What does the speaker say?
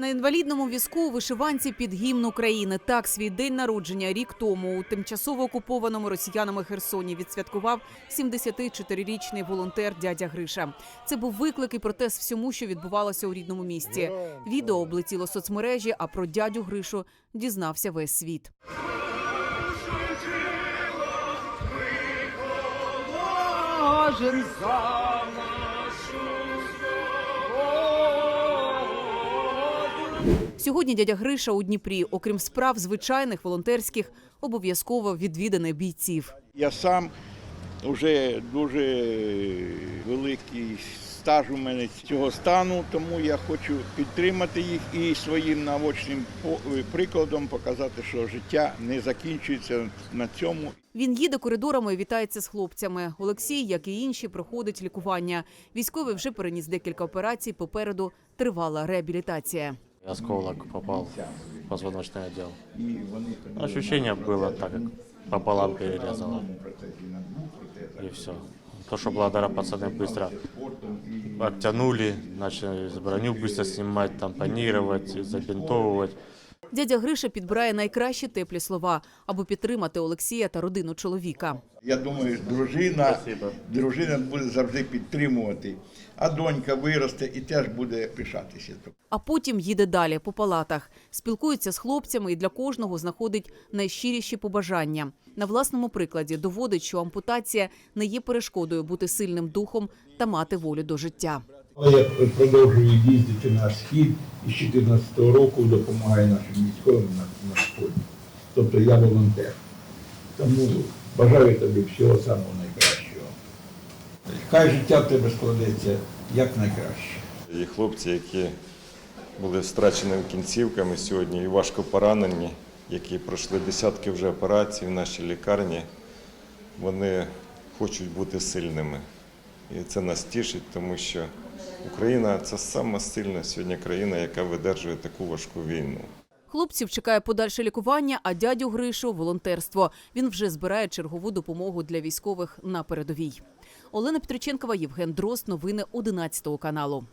На інвалідному візку у вишиванці під гімн України так свій день народження рік тому у тимчасово окупованому росіянами Херсоні відсвяткував 74-річний волонтер дядя Гриша. Це був виклик і протест всьому, що відбувалося у рідному місті. Відео облетіло соцмережі, а про дядю Гришу дізнався весь світ. За нашу Сьогодні дядя Гриша у Дніпрі, окрім справ звичайних волонтерських, обов'язково відвідане бійців. Я сам вже дуже великий стаж у мене цього стану, тому я хочу підтримати їх і своїм наочним прикладом показати, що життя не закінчується на цьому. Він їде коридорами і вітається з хлопцями. Олексій, як і інші, проходить лікування. Військовий вже переніс декілька операцій. Попереду тривала реабілітація. Осколок попал в позвоночный отдел. Ощущение было так, как пополам перерезало. И все. То, что благодаря пацаны быстро оттянули, начали броню быстро снимать, тампонировать, забинтовывать. Дядя Гриша підбирає найкращі теплі слова, аби підтримати Олексія та родину чоловіка. Я думаю, дружина, дружина буде завжди підтримувати, а донька виросте і теж буде пишатися. А потім їде далі по палатах, спілкується з хлопцями і для кожного знаходить найщиріші побажання. На власному прикладі доводить, що ампутація не є перешкодою бути сильним духом та мати волю до життя. Але я продовжую їздити на схід і з 2014 року допомагаю нашим військовим на, на сході. Тобто я волонтер. Тому бажаю тобі всього самого найкращого. Хай життя в тебе складеться як найкраще. Є хлопці, які були страченими кінцівками сьогодні і важко поранені, які пройшли десятки вже операцій в нашій лікарні. Вони хочуть бути сильними. І це нас тішить, тому що Україна це сама сильна сьогодні країна, яка видержує таку важку війну. Хлопців чекає подальше лікування, а дядю Гришу волонтерство. Він вже збирає чергову допомогу для військових на передовій. Олена Петриченкова, Євген Дрозд. Новини 11 каналу.